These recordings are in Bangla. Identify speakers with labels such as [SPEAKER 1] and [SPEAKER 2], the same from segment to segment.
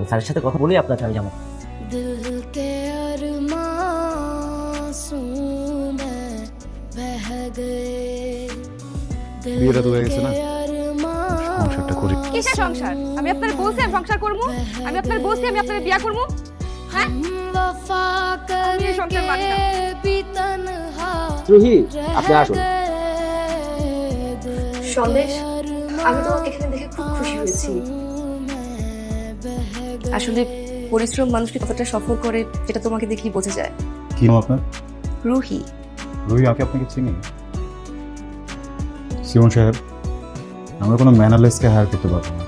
[SPEAKER 1] আমি স্যারের সাথে কথা বলেই আপনাকে আমি জানাব।
[SPEAKER 2] আমি আপনার করব? আমি আপনার আমি আপনার করব? হ্যাঁ?
[SPEAKER 3] সন্দেশ আমি তো এখানে দেখে খুব খুশি হয়েছি। আসলে পরিশ্রম মানুষকে কতটা সফল করে এটা তোমাকে দেখলেই বোঝা যায়।
[SPEAKER 4] কি নাম আপনার?
[SPEAKER 3] রুহি।
[SPEAKER 4] রুহি আগে আপনাকে চিনি? সিমন সাহেব আমরা কোনো ম্যানারলেসকে হায়ার করতে পারব না।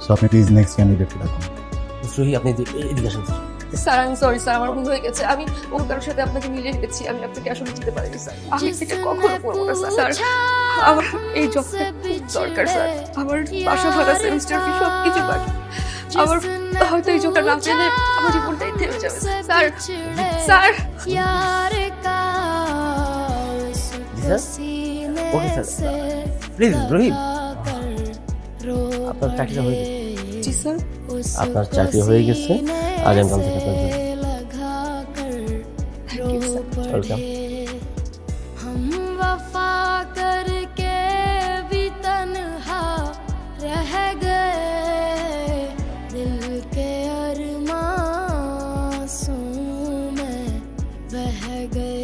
[SPEAKER 4] সো আপনি প্লিজ নেক্সট ক্যান্ডিডেটকে ডাকুন।
[SPEAKER 1] রুহি আপনি এদি- এদিকে আসুন স্যার।
[SPEAKER 3] স্যার আমি সরি স্যার আমার ভুল হয়ে গেছে। আমি অন্য কারোর সাথে আপনাকে মিলিয়ে রেখেছি আমি আপনাকে আসলে চিনতে পারিনি স্যার আমি সেটা কখনো করব না স্যার আমার এই জবটা খুব দরকার স্যার আমার বাসা ভাড়া সেমিস্টার ফি সব কিছু বাকি। আমার হয়তো এই জোকার না পেলে আমার জীবনটাই থেমে যাবে। Sir sir!
[SPEAKER 5] ওকে
[SPEAKER 1] আপনার চাকরি হয়ে গেছে। আগামীকাল থেকে
[SPEAKER 3] के अरमासों
[SPEAKER 1] में
[SPEAKER 5] बह गए।